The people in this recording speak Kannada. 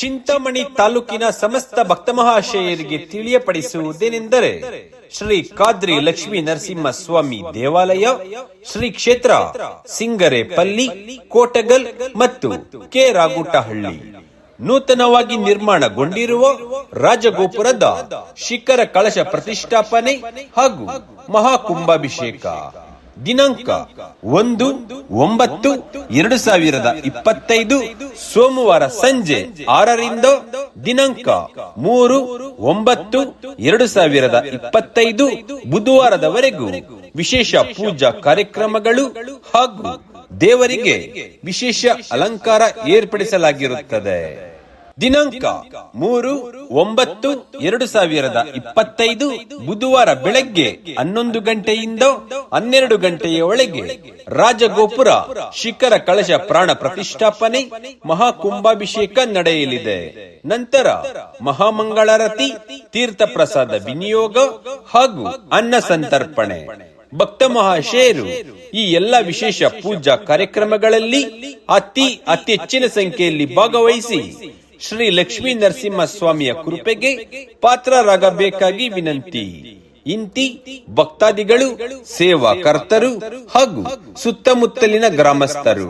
ಚಿಂತಾಮಣಿ ತಾಲೂಕಿನ ಸಮಸ್ತ ಭಕ್ತ ಮಹಾಶಯರಿಗೆ ತಿಳಿಯಪಡಿಸುವುದೇನೆಂದರೆ ಶ್ರೀ ಕಾದ್ರಿ ಲಕ್ಷ್ಮೀ ನರಸಿಂಹ ಸ್ವಾಮಿ ದೇವಾಲಯ, ಶ್ರೀ ಕ್ಷೇತ್ರ ಸಿಂಗರೆಪಲ್ಲಿ, ಕೋಟಗಲ್ ಮತ್ತು ಕೆ ರಾಗುಟಹಳ್ಳಿ ನೂತನವಾಗಿ ನಿರ್ಮಾಣಗೊಂಡಿರುವ ರಾಜಗೋಪುರದ ಶಿಖರ ಕಳಶ ಪ್ರತಿಷ್ಠಾಪನೆ ಹಾಗೂ ಮಹಾಕುಂಭಾಭಿಷೇಕ. ದಿನಾಂಕ ಒಂದು ಒಂಬತ್ತು ಎರಡು ಸಾವಿರದ ಇಪ್ಪತ್ತೈದು ಸೋಮವಾರ ಸಂಜೆ ಆರರಿಂದ ದಿನಾಂಕ ಮೂರು ಒಂಬತ್ತು ಎರಡು ಸಾವಿರದ ಇಪ್ಪತ್ತೈದು ಬುಧವಾರದವರೆಗೂ ವಿಶೇಷ ಪೂಜಾ ಕಾರ್ಯಕ್ರಮಗಳು ಹಾಗೂ ದೇವರಿಗೆ ವಿಶೇಷ ಅಲಂಕಾರ ಏರ್ಪಡಿಸಲಾಗಿರುತ್ತದೆ. ದಿನಾಂಕ ಮೂರು, ಒಂಬತ್ತು, ಎರಡು ಸಾವಿರದ ಇಪ್ಪತ್ತೈದು ಬುಧವಾರ ಬೆಳಗ್ಗೆ ಹನ್ನೊಂದು ಗಂಟೆಯಿಂದ ಹನ್ನೆರಡು ಗಂಟೆಯ ಒಳಗೆ ರಾಜಗೋಪುರ ಶಿಖರ ಕಳಶ ಪ್ರಾಣ ಪ್ರತಿಷ್ಠಾಪನೆ, ಮಹಾಕುಂಭಾಭಿಷೇಕ ನಡೆಯಲಿದೆ. ನಂತರ ಮಹಾಮಂಗಳಾರತಿ ತೀರ್ಥ ಪ್ರಸಾದ ವಿನಿಯೋಗ ಹಾಗೂ ಅನ್ನ ಸಂತರ್ಪಣೆ. ಭಕ್ತ ಮಹಾಶಯರು ಈ ಎಲ್ಲ ವಿಶೇಷ ಪೂಜಾ ಕಾರ್ಯಕ್ರಮಗಳಲ್ಲಿ ಅತಿ ಅತಿ ಹೆಚ್ಚಿನ ಸಂಖ್ಯೆಯಲ್ಲಿ ಭಾಗವಹಿಸಿ ಶ್ರೀ ಲಕ್ಷ್ಮೀ ನರಸಿಂಹ ಸ್ವಾಮಿಯ ಕೃಪೆಗೆ ಪಾತ್ರರಾಗಬೇಕಾಗಿ ವಿನಂತಿ. ಇಂತಿ ಭಕ್ತಾದಿಗಳು ಸೇವಾ ಕರ್ತರು ಹಾಗೂ ಸುತ್ತಮುತ್ತಲಿನ ಗ್ರಾಮಸ್ಥರು.